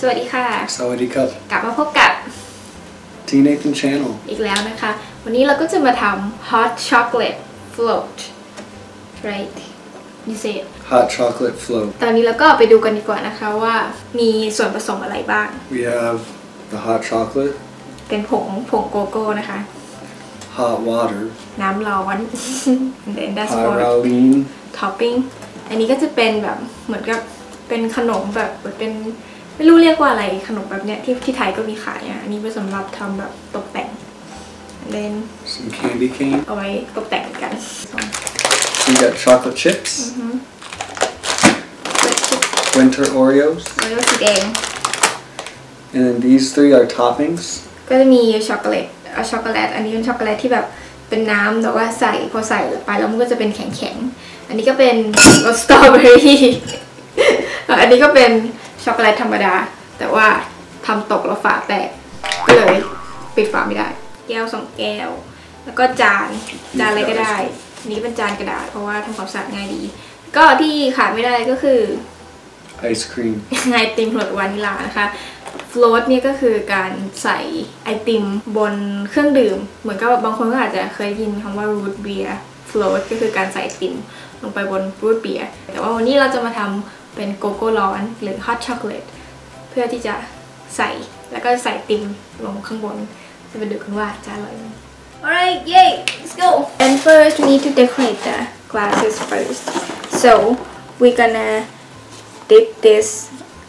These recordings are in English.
สวัสดีค่ะ Sawadee Cup. กลับมาพบกับ T Nathan Channel. อีกแล้วนะคะ วันนี้เราก็จะมาทำ hot chocolate float right you say it Hot chocolate float. ตอนนี้เราก็ไปดูกันดีกว่านะคะว่ามีส่วนผสมอะไรบ้าง We have the hot chocolate, เป็นผงผงโกโก้นะคะ hot water, น้ำร้อน and then that's for pyraline, topping อันนี้ก็จะเป็นแบบเหมือนกับเป็นขนมแบบเหมือนเป็นไม่รู้เรียกว่าอะไรขนมแบบเนี้ยที่ที่ไทยก็มีขายอะอันนี้เป็นสำหรับทำแบบตกแต่ง and then some candy cane. เอาไว้ตกแต่งกัน We got chocolate chips, winter Oreos, แล้วก็สีแดง and then these three are toppings. ก็จะมีช็อกโกแลต เอาช็อกโกแลต อันนี้เป็นช็อกโกแลตที่แบบเป็นน้ำแต่ว่าใส่พอใส่ไปแล้วมันก็จะเป็นแข็งๆ อันนี้ก็เป็นรสสตรอเบอรี่ อันนี้ก็เป็นช็อกโกแลตธรรมดา แต่ว่าทำตกแล้วฝาแตก ก็เลยปิดฝาไม่ได้ แก้วสองแก้ว แล้วก็จานจานอะไรก็ได้อันนี้เป็นจานกระดาษเพราะว่าทำความสะอาดง่ายดี ก็ที่ขาดไม่ได้ก็คือ Ice cream. ไอติมรสวานิลานะคะ ฟล o ตเนี่ยก็คือการใส่ไอติมบนเครื่องดื่ม เหมือนกับบางคนก็อาจจะเคยได้ยินคำว่า root beer float ก็คือการใส่ไอติมลงไปบน root beer แต่ว่าวันนี้เราจะมาทำเป็นโกโก้ร้อนหรือ hot chocolate เพื่อที่จะใส่แล้วก็ใส่ไอติมลงข้างบน จะไปดูกันว่าจะอร่อยไหม Alright, yay, let's go. And first, we need to decorate the glasses first. So, we're gonna dip this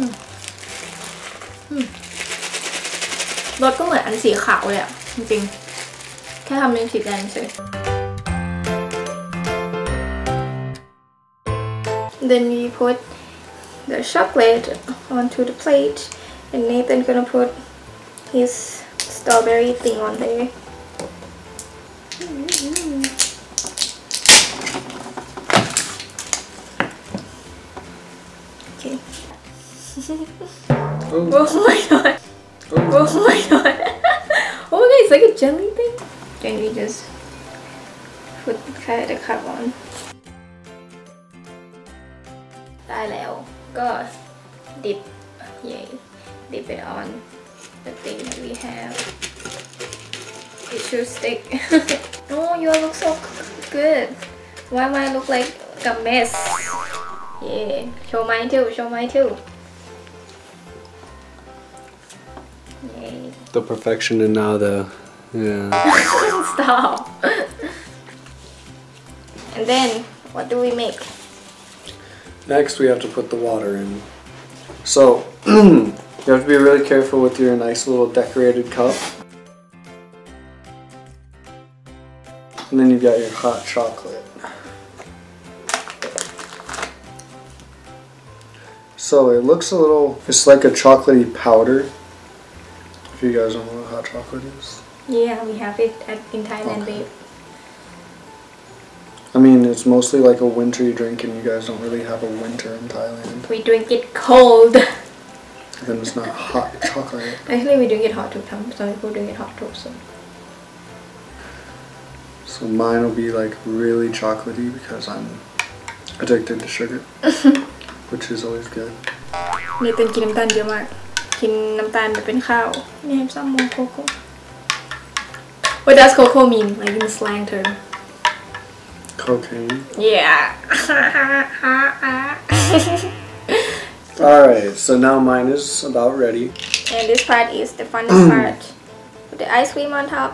รถก็เหมือนอันสีขาวเลยอะจริงๆ แค่ทำเป็นสีแดงเฉย Then we put the chocolate onto the plate and Nathan gonna put his strawberry thing on there. Oh, Oh my god. oh. Oh my god. oh my god, it's like a jelly thing. Then we just put kind of the cup on. ได้แล้วก็ dip yay dip it on the thing that we have it should stick oh you look so good why mine look like a mess yeah show mine too show mine too The perfection and now the yeah. Stop. and then, what do we make? Next, we have to put the water in. So you have to be really careful with your nice little decorated cup. And then you've got your hot chocolate. So it looks a little, it's like a chocolatey powder. If you guys don't know what hot chocolate is. Yeah, we have it at, in Thailand, Okay. babe. I mean, it's mostly like a wintry drink, and you guys don't really have a winter in Thailand. We drink it cold. Then it's not hot chocolate. Actually, we drink it hot too. Some some people drink it hot too. So So mine will be like really chocolatey because I'm addicted to sugar, which is always good. นี่เป็นกินน้ำตาลเยอะมาก กินน้ำตาลแบบเป็นข้าว นี่ให้ซัมมองโคโค่ What does cocoa mean like in slang term Cocaine. Yeah Alright, so now mine is about ready. And this part is the funnest part. Put the ice cream on top.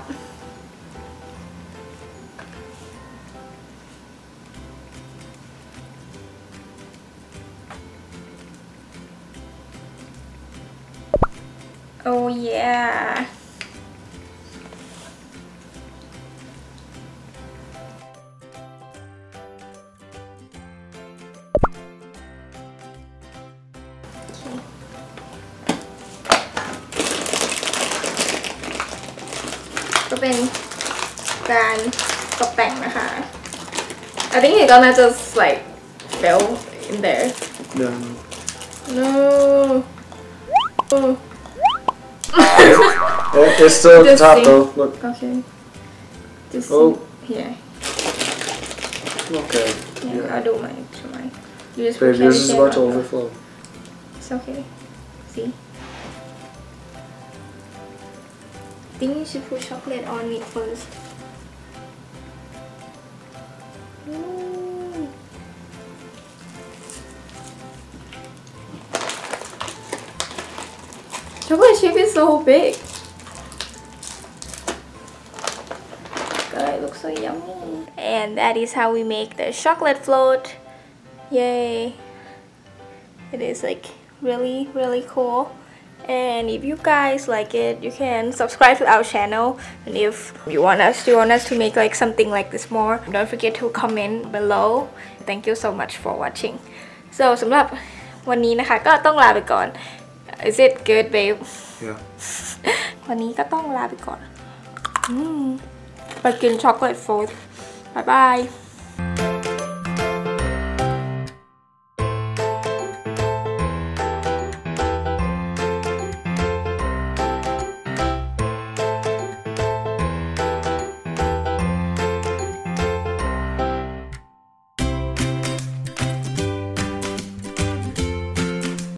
Oh yeah. ก็เป็นการตกแต่งนะคะ I think you're gonna just like fell in there. No. No. Oh. It- It's still the top though. Look. okay just Oh. Yeah. Okay. yeah, Yeah. I'll Don't mind. you just Babe, yours is about to on. overflow. It's okay. See? I think you should put chocolate on it first. Mm. Chocolate chip is so big. yummy. And that is how we make the chocolate float. Yay. It is like really really cool and if you guys like it you can subscribe to our channel and if you want us you want us to make like something like this more don't forget to comment below thank you so much for watching so สำหรับวันนี้นะคะก็ต้องลาไปก่อน is it good babe Yeah. วันนี้ก็ต้องลาไปก่อน อืมไปกินช็อกโกแลตโฟล 拜拜。